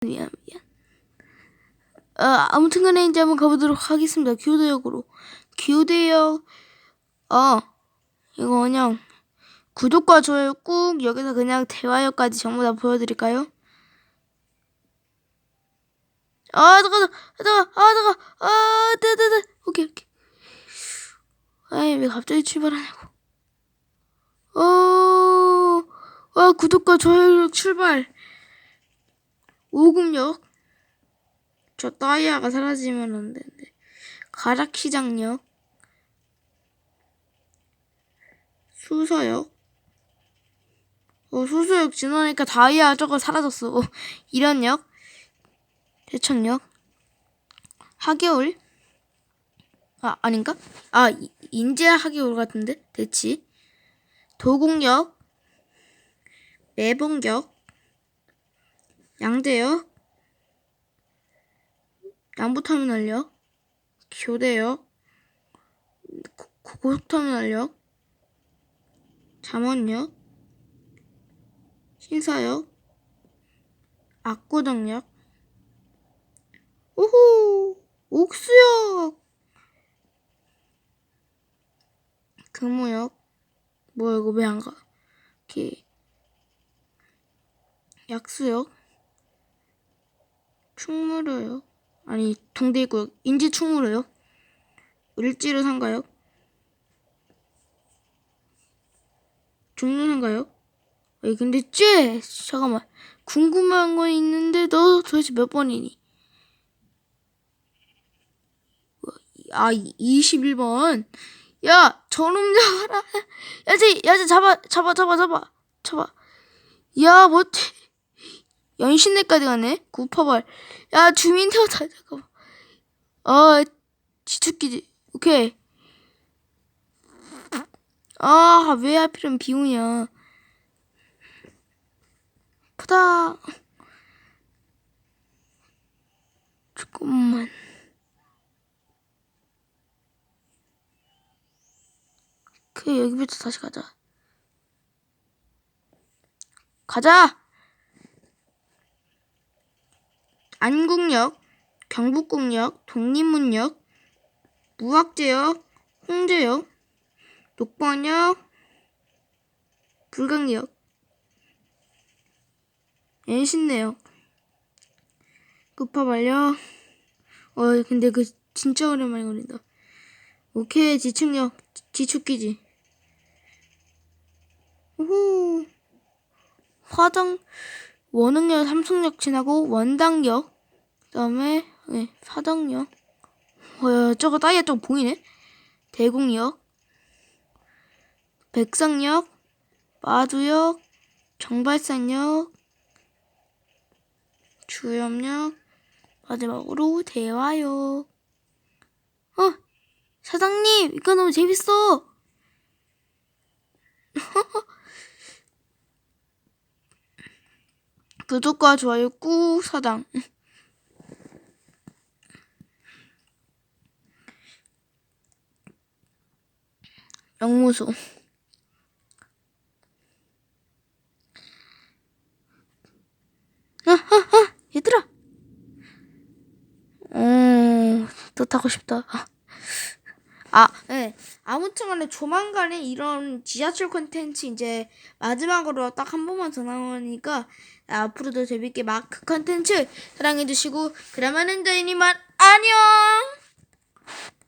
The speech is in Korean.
미안 미안. 어, 아무튼간에 이제 한번 가보도록 하겠습니다. 교대역으로. 교대역. 어 이거 그냥 구독과 좋아요 꾹 여기서 그냥 대화역까지 전부 다 보여드릴까요? 아 잠깐 잠깐 아 잠깐 아 네네네 오케이 오케이. 아이 왜 갑자기 출발하냐고. 어, 아 구독과 좋아요 출발. 오금역. 저 따이아가 사라지면 안 되는데. 가락시장역. 수서역. 어, 수서역 지나니까 다이아 저거 사라졌어. 어, 이런역. 대천역. 하계울. 아, 아닌가? 아, 이- 인제 하계울 같은데? 대치. 도곡역. 매봉역. 양재역. 남부터미널역. 교대역. 고- 고속터미널역. 잠원역. 신사역. 압구정역. 오호! 옥수역. 금호역. 뭐야 이거 왜 안 가? 이렇게 약수역. 충무로역. 아니 동대구역. 인제 충무로역. 을지로 상가역. 종로상가역. 아니 근데 쟤 잠깐만 궁금한 거 있는데 너 도대체 몇 번이니? 아 21번. 야 저놈 잡아라. 야쟤 야쟤 잡아 잡아 잡아 잡아 잡아. 야 뭐지? 연신내까지 가네. 구파발. 야 주민 태워다 잠깐만. 아 지축기지. 오케이. 아 왜 하필이면 비우냐. 푸다. 잠깐만. 그 여기부터 다시 가자. 가자. 안국역, 경북국역, 독립문역, 무학제역, 홍제역, 녹번역, 불강역, 엔신내역, 급파발역. 어 근데 그 진짜 오랜만에 걸린다. 오케이 지축역, 지- 지축기지. 오호. 화정 원흥역 삼성역 지나고 원당역 그다음에 네, 사당역. 어 저거 따위가 좀 보이네. 대공역 백상역 마두역 정발산역 주염역 마지막으로 대화역. 어 사장님 이거 너무 재밌어 구독과 좋아요 꾹 사당. 영무소. 아, 아, 아, 얘들아. 어, 또 타고 싶다. 아, 아, 네. 아무튼 간에 조만간에 이런 지하철 콘텐츠 이제 마지막으로 딱 한 번만 더 나오니까 앞으로도 재밌게 마크 콘텐츠 사랑해주시고 그러면은 저희니만 안녕.